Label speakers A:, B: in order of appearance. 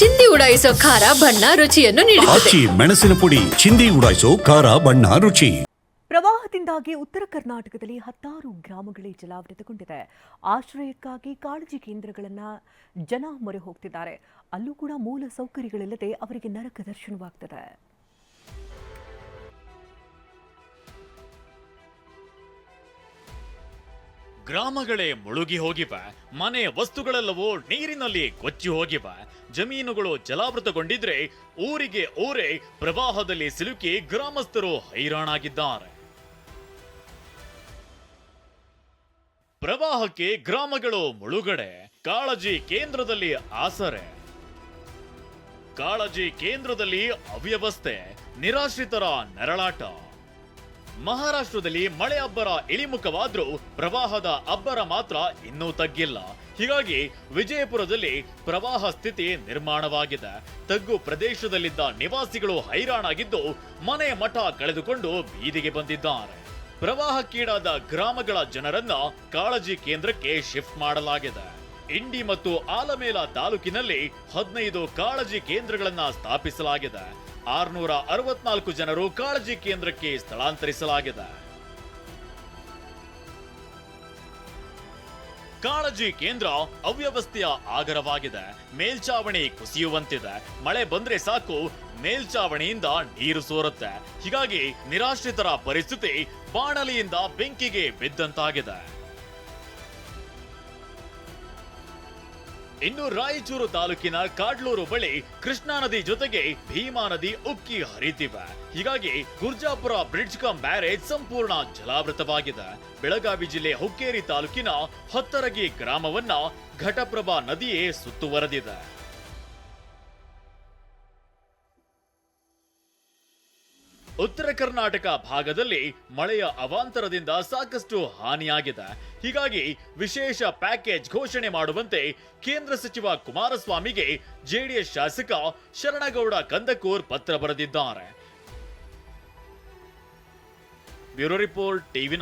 A: ಚಿಂದಿ ಉಡಾಯಿಸೋ ಖಾರ ಬಣ್ಣ ರುಚಿಯನ್ನು ನೀಡುತ್ತದೆ.
B: ಆಚಿ ಮೆಣಸಿನ ಪುಡಿ ಚಿಂದಿ ಉಡಾಯಿಸೋ ಖಾರ ಬಣ್ಣ ರುಚಿ.
C: ಪ್ರವಾಹದಿಂದಾಗಿ ಉತ್ತರ ಕರ್ನಾಟಕದಲ್ಲಿ ಹತ್ತಾರು ಗ್ರಾಮಗಳೇ ಜಲಾವೃತಗೊಂಡಿದೆ. ಆಶ್ರಯಕ್ಕಾಗಿ ಕಾಳಜಿ ಕೇಂದ್ರಗಳನ್ನ ಜನ ಮೊರೆ ಹೋಗ್ತಿದ್ದಾರೆ. ಅಲ್ಲೂ ಕೂಡ ಮೂಲ ಸೌಕರ್ಯಗಳಿಲ್ಲದೆ ಅವರಿಗೆ ನರಕ ದರ್ಶನವಾಗ್ತದೆ.
D: ಗ್ರಾಮಗಳೇ ಮುಳುಗಿ ಹೋಗಿವೆ. ಮನೆ ವಸ್ತುಗಳೆಲ್ಲವೂ ನೀರಿನಲ್ಲಿ ಕೊಚ್ಚಿ ಹೋಗಿವೆ. ಜಮೀನುಗಳು ಜಲಾವೃತಗೊಂಡಿದ್ರೆ ಊರಿಗೆ ಊರೇ ಪ್ರವಾಹದಲ್ಲಿ ಸಿಲುಕಿ ಗ್ರಾಮಸ್ಥರು ಹೈರಾಣಾಗಿದ್ದಾರೆ. ಪ್ರವಾಹಕ್ಕೆ ಗ್ರಾಮಗಳು ಮುಳುಗಡೆ. ಕಾಳಜಿ ಕೇಂದ್ರದಲ್ಲಿ ಆಸರೆ. ಕಾಳಜಿ ಕೇಂದ್ರದಲ್ಲಿ ಅವ್ಯವಸ್ಥೆ. ನಿರಾಶ್ರಿತರ ನೆರಳಾಟ. ಮಹಾರಾಷ್ಟ್ರದಲ್ಲಿ ಮಳೆ ಅಬ್ಬರ ಇಳಿಮುಖವಾದ್ರೂ ಪ್ರವಾಹದ ಅಬ್ಬರ ಮಾತ್ರ ಇನ್ನೂ ತಗ್ಗಿಲ್ಲ. ಹೀಗಾಗಿ ವಿಜಯಪುರದಲ್ಲಿ ಪ್ರವಾಹ ಸ್ಥಿತಿ ನಿರ್ಮಾಣವಾಗಿದೆ. ತಗ್ಗು ಪ್ರದೇಶದಲ್ಲಿದ್ದ ನಿವಾಸಿಗಳು ಹೈರಾಣಾಗಿದ್ದು ಮನೆ ಮಠ ಕಳೆದುಕೊಂಡು ಬೀದಿಗೆ ಬಂದಿದ್ದಾರೆ. ಪ್ರವಾಹಕ್ಕೀಡಾದ ಗ್ರಾಮಗಳ ಜನರನ್ನ ಕಾಳಜಿ ಕೇಂದ್ರಕ್ಕೆ ಶಿಫ್ಟ್ ಮಾಡಲಾಗಿದೆ. ಇಂಡಿ ಮತ್ತು ಆಲಮೇಲ ತಾಲೂಕಿನಲ್ಲಿ ಹದಿನೈದು ಕಾಳಜಿ ಕೇಂದ್ರಗಳನ್ನ ಸ್ಥಾಪಿಸಲಾಗಿದೆ. ಆರುನೂರ ಅರವತ್ನಾಲ್ಕು ಜನರು ಕಾಳಜಿ ಕೇಂದ್ರಕ್ಕೆ ಸ್ಥಳಾಂತರಿಸಲಾಗಿದೆ. ಕಾಳಜಿ ಕೇಂದ್ರ ಅವ್ಯವಸ್ಥೆಯ ಆಗರವಾಗಿದೆ. ಮೇಲ್ಚಾವಣಿ ಕುಸಿಯುವಂತಿದೆ. ಮಳೆ ಬಂದ್ರೆ ಸಾಕು, ಮೇಲ್ಚಾವಣಿಯಿಂದ ನೀರು ಸೋರುತ್ತೆ. ಹೀಗಾಗಿ ನಿರಾಶ್ರಿತರ ಪರಿಸ್ಥಿತಿ ಬಾಣಲಿಯಿಂದ ಬೆಂಕಿಗೆ ಬಿದ್ದಂತಾಗಿದೆ. ಇನ್ನು ರಾಯಚೂರು ತಾಲೂಕಿನ ಕಾಡ್ಲೂರು ಬಳಿ ಕೃಷ್ಣಾ ನದಿ ಜೊತೆಗೆ ಭೀಮಾ ನದಿ ಉಕ್ಕಿ ಹರಿತಿವೆ. ಹೀಗಾಗಿ ಗುರ್ಜಾಪುರ ಬ್ರಿಡ್ಜ್ ಕಮ್ ಬ್ಯಾರೇಜ್ ಸಂಪೂರ್ಣ ಜಲಾವೃತವಾಗಿದೆ. ಬೆಳಗಾವಿ ಜಿಲ್ಲೆ ಹುಕ್ಕೇರಿ ತಾಲೂಕಿನ ಹತ್ತರಗಿ ಗ್ರಾಮವನ್ನ ಘಟಪ್ರಭಾ ನದಿಯೇ ಸುತ್ತುವರೆದಿದೆ. ಉತ್ತರ ಕರ್ನಾಟಕ ಭಾಗದಲ್ಲಿ ಮಳೆಯ ಅವಾಂತರದಿಂದ ಸಾಕಷ್ಟು ಹಾನಿಯಾಗಿದೆ. ಹೀಗಾಗಿ ವಿಶೇಷ ಪ್ಯಾಕೇಜ್ ಘೋಷಣೆ ಮಾಡುವಂತೆ ಕೇಂದ್ರ ಸಚಿವ ಕುಮಾರಸ್ವಾಮಿಗೆ ಜೆಡಿಎಸ್ ಶಾಸಕ ಶರಣಗೌಡ ಕಂದಕೂರ್ ಪತ್ರ ಬರೆದಿದ್ದಾರೆ. Bureau report TV